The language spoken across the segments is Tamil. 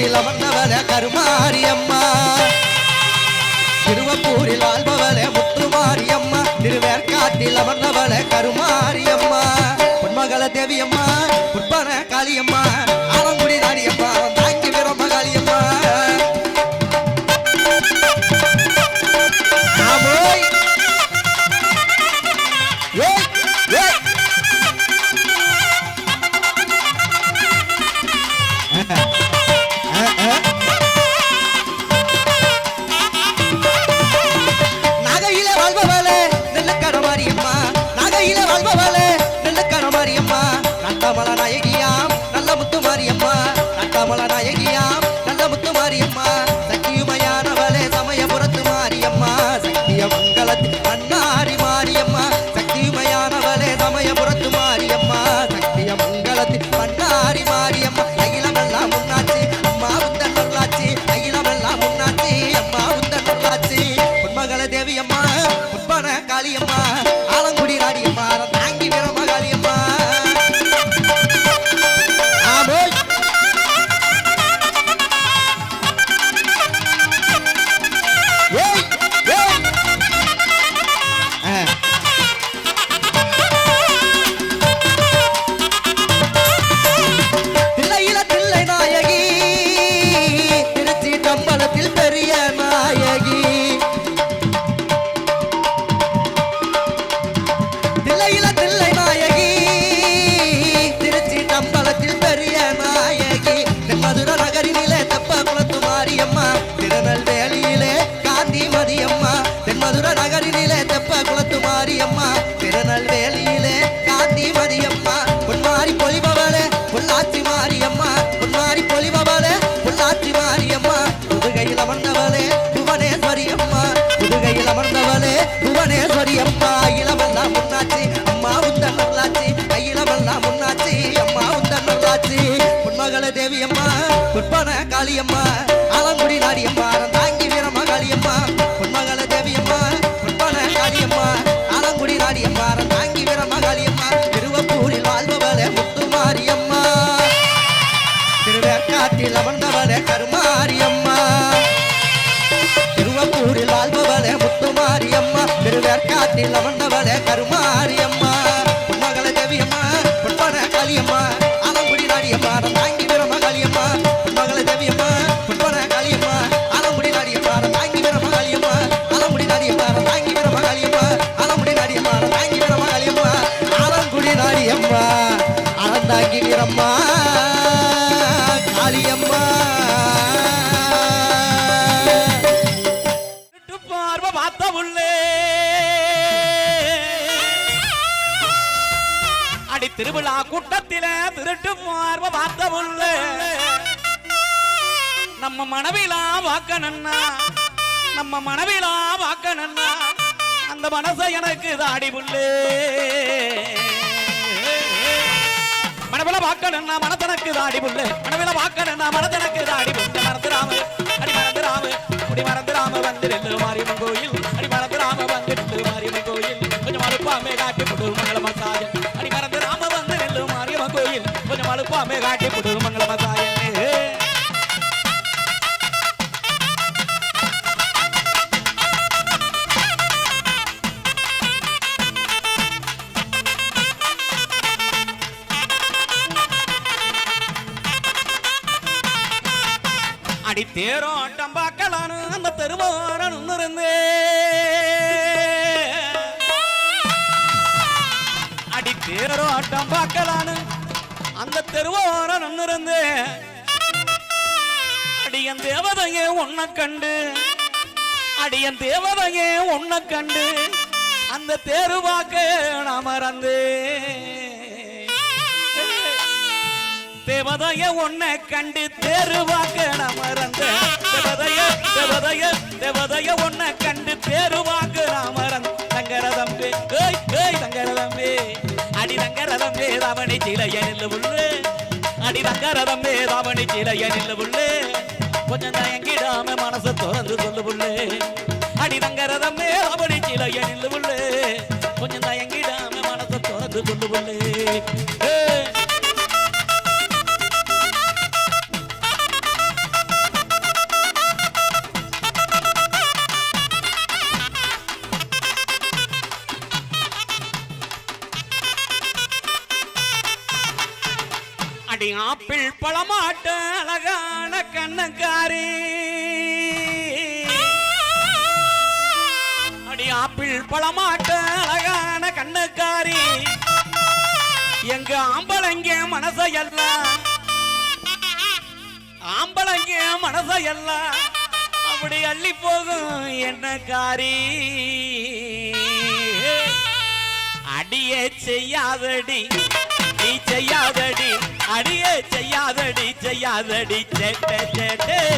திருவெட்டில் அமர்ந்தவள கருமாரியம்மா. திருவப்பூரில் ஆள்பவள முத்துமாரியம்மா. திருவேற்காட்டில் அமர்ந்தவள கருமா நிலவண்டவளே கருமாரியம் திருவிழா கூட்டத்தில திருட்டு பார்வ பார்த்த உள்ள நம்ம மனவிலா வாக்கணண்ணா. நம்ம வாக்க வாக்கணண்ணா. அந்த மனச எனக்கு தாடி புள்ளு மனவில வாக்க வாக்கணண்ணா மனதனக்கு தாடி புள்ளு மனவில வாக்க வாக்கணண்ணா மனதனக்கு தாடி புள்ளு தேரோட்டம் பார்க்கலான்னு அந்த தெருவோரன் இருந்து அடி தேரோட்டம் பார்க்கலான்னு அந்த தெருவோரன் இருந்து அடியன் தேவதையே உன்னை கண்டு. அடியன் தேவதையே உன்னை கண்டு. அந்த தேருவாக்க நான் தேவதைய உன்னை கண்டு தேருவாக்க நான் மறந்த தேவதைய தேவதைய தேவதைய உன்னை கண்டு தேருவாக்க நான் மறந்த தங்கரதம் ஏய் ஏய் தங்கரதம் அடி தங்கரதம் வேதாவணி சிலைய நில்லு புல்லு அடி தங்கரதம் வேதாவணி சிலைய நில்லு புல்லு கொஞ்சம் தயங்கிடாம மனசை திறந்து சொல்லு புல்லு அடி தங்கரதம் வேதாவணி சிலைய நில்லு புல்லு கொஞ்சம் தயங்கிடாம மனசை திறந்து சொல்லு புல்லு மாப்பிள் பழமாட்ட அழகான கண்ணக்காரி அடி ஆப்பிள் பழமாட்ட அழகான கண்ணக்காரி எங்க ஆம்பளைங்க மனசையெல்லாம் ஆம்பளைங்க மனசையெல்லாம் அப்படி அள்ளி போகும் என்ன காரி? அடியே செய்யாதடி நீ செய்யாதடி. அடியே செய்யாதடி செய்யாதடி சேட்டை சேட்டை.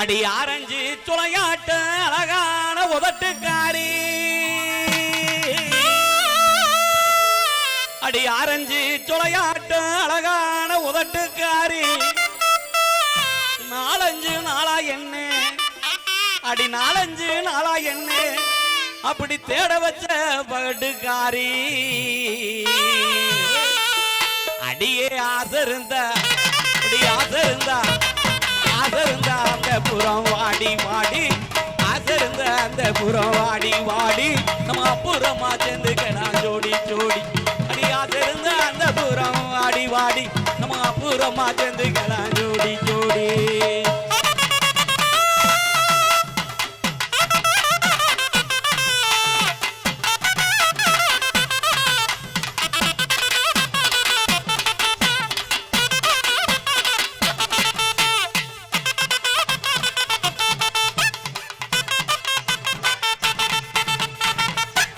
அடி ஆரஞ்சு துளையாட்ட அழகான உதட்டுக்காரி. அடி ஆரஞ்சு துளையாட்ட அழகான உதட்டுக்காரி. நாலஞ்சு நாளா என்ன? அடி நாலஞ்சு நாளா என்ன? அப்படி தேட வச்ச பகட்டுக்காரி அடியே ஆசை இருந்தா அடி ஆசை இருந்தா அசருந்த அந்த புறம் வாடி வாடி அசருந்த அந்த புறம் வாடி வாடி நம்ம அப்புறமா சேர்ந்துக்கலாம் ஜோடி ஜோடி. அடி அசருந்த அந்த புறம் வாடி வாடி நம்ம அப்புறமா சேர்ந்துக்கலாம் ஜோடி ஜோடி.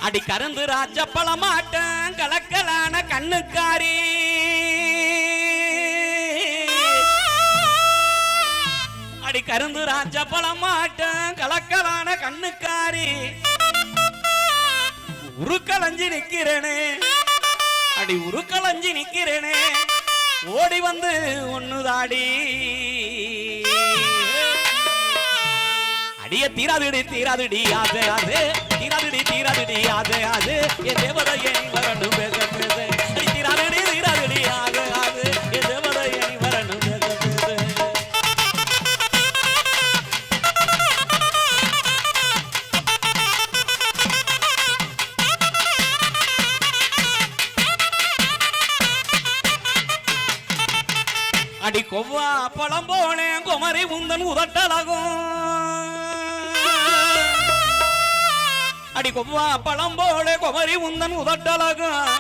அடி கருந்து ராஜ பழமாட்டம் கலக்கலான கண்ணுக்காரி. அடி கருந்து ராஜ பழமாட்டம் கலக்கலான கண்ணுக்காரி. உருக்கலஞ்சி நிக்கிறேனே அடி உருக்கலஞ்சி நிக்கிறேனே ஓடி வந்து ஒண்ணுதாடி அடிய தீராதுடி தீராதுடி ஆசை ஆசை. தீராதுடி தீராதுடி ஆசை ஆசை என் தேவதையை நீ வரணும் பேச பேச. அடி தீராதுடி தீராதுடி ஆசை ஆசை என் தேவதையை நீ வரணும் பேச பேச. அடி கொவ்வா பழம் போனேன். குமரி உந்தன் உதட்டலாகும். அடி கொவ்வா பழம் போல குமரி உந்தன் உதட்டலகும்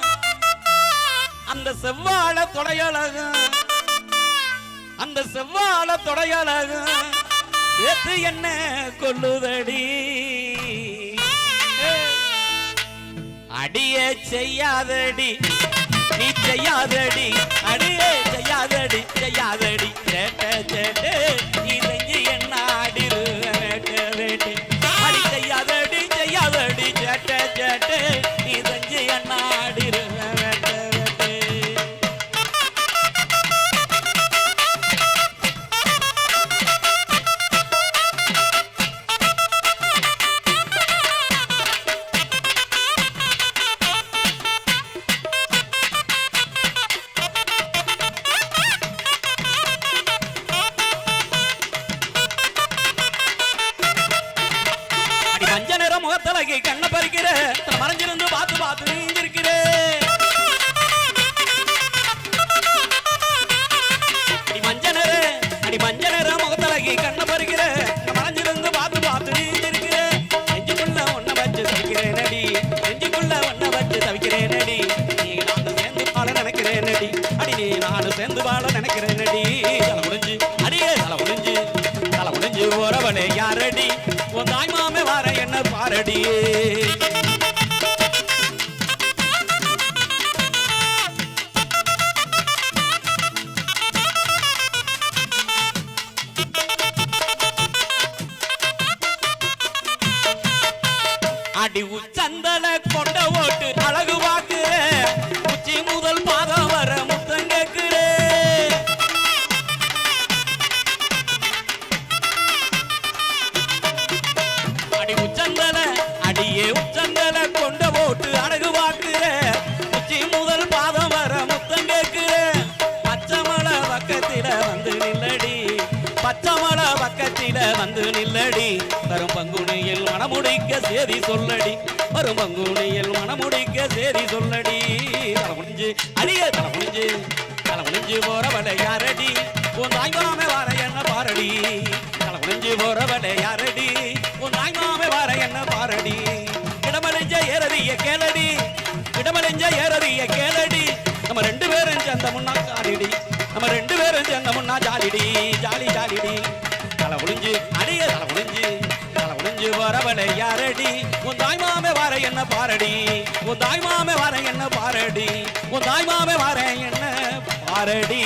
அந்த செவ்வாழ தொடையழகும் அந்த செவ்வாழ தொடையழகும் எத்து என்ன கொல்லுதடி அடிய செய்யாதடி நீ செய்யாதடி அடியே செய்யாதடி செய்யாதடி சேட்ட சேட்டு இதை Madrid. வந்து நில்லடி. வரும் பங்குனியில் மணமுடிக்க சேதி சொல்லடி. வரும் பங்குனியில் மனமுடிக்க சேதி சொல்லடி. தலை முடிஞ்சு அடிய தலை குனிஞ்சு. தலை குனிஞ்சு போறவளை யாரடி? உன் தாய்மாமே வார என்ன பாரடி? தலை போற போறவளை யாரடி? உன் தாய்மாமே வார என்ன பாரடி? இடமடைஞ்ச ஏறதிய கேளடி. இடமடைஞ்ச ஏறதிய கேளடி. நம்ம ரெண்டு பேரும் சேர்ந்த முன்னா காலிடி. நம்ம ரெண்டு பேரும் சேர்ந்த முன்னா ஜாலிடி. அடிய தலை உடைஞ்சு தலை உடைஞ்சு வரவனை யாரடி? உன் தாய் மாமே வர என்ன பாரடி? உன் தாய் மாமே வர என்ன பாரடி? உன் தாய் மாமே வர என்ன பாரடி?